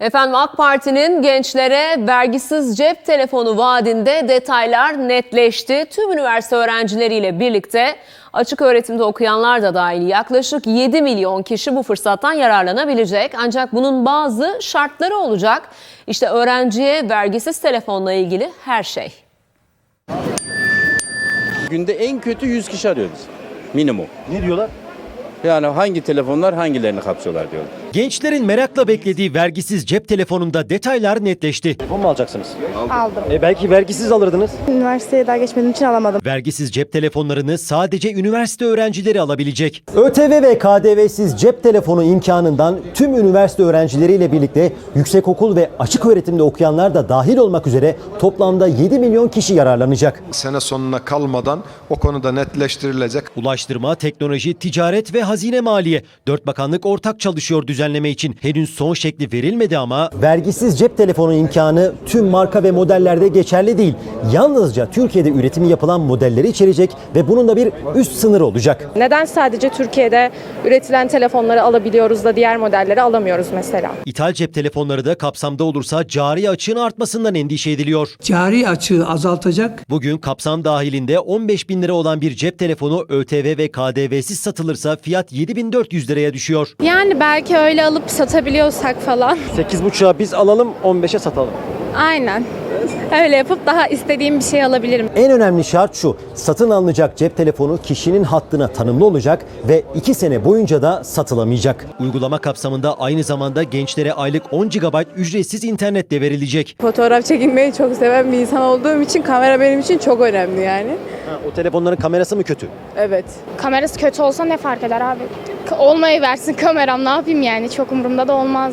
Efendim AK Parti'nin gençlere vergisiz cep telefonu vaadinde detaylar netleşti. Tüm üniversite öğrencileriyle birlikte açık öğretimde okuyanlar da dahil yaklaşık 7 milyon kişi bu fırsattan yararlanabilecek. Ancak bunun bazı şartları olacak. İşte öğrenciye vergisiz telefonla ilgili her şey. Günde en kötü 100 kişi arıyoruz. Minimum. Ne diyorlar? Yani hangi telefonlar hangilerini kapsıyorlar diyorlar. Gençlerin merakla beklediği vergisiz cep telefonunda detaylar netleşti. Telefon mu alacaksınız? Aldım. E belki vergisiz alırdınız. Üniversiteye daha geçmediğim için alamadım. Vergisiz cep telefonlarını sadece üniversite öğrencileri alabilecek. ÖTV ve KDV'siz cep telefonu imkanından tüm üniversite öğrencileriyle birlikte yüksekokul ve açık öğretimde okuyanlar da dahil olmak üzere toplamda 7 milyon kişi yararlanacak. sene sonuna kalmadan o konuda netleştirilecek. Ulaştırma, teknoloji, ticaret ve hazine maliye. Dört bakanlık ortak çalışıyor düzenleme için. Henüz son şekli verilmedi ama Vergisiz cep telefonu imkanı tüm marka ve modellerde geçerli değil. Yalnızca Türkiye'de üretimi yapılan modelleri içerecek ve bunun da bir üst sınırı olacak. Neden sadece Türkiye'de üretilen telefonları alabiliyoruz da diğer modelleri alamıyoruz mesela? ithal cep telefonları da kapsamda olursa cari açığın artmasından endişe ediliyor. cari açığı azaltacak Bugün kapsam dahilinde 15 bin lira olan bir cep telefonu ÖTV ve KDV'siz satılırsa fiyat 7400 liraya düşüyor. Yani belki öyle alıp satabiliyorsak falan. 8.5'a biz alalım 15'e satalım. Aynen. Öyle yapıp daha istediğim bir şey alabilirim. En önemli şart şu, satın alınacak cep telefonu kişinin hattına tanımlı olacak ve 2 sene boyunca da satılamayacak. Uygulama kapsamında aynı zamanda gençlere aylık 10 GB ücretsiz internet de verilecek. Fotoğraf çekinmeyi çok seven bir insan olduğum için kamera benim için çok önemli yani. Ha, o telefonların kamerası mı kötü? Evet. Kamerası kötü olsa ne fark eder abi? Olmayı versin kameram ne yapayım yani çok umurumda da olmaz.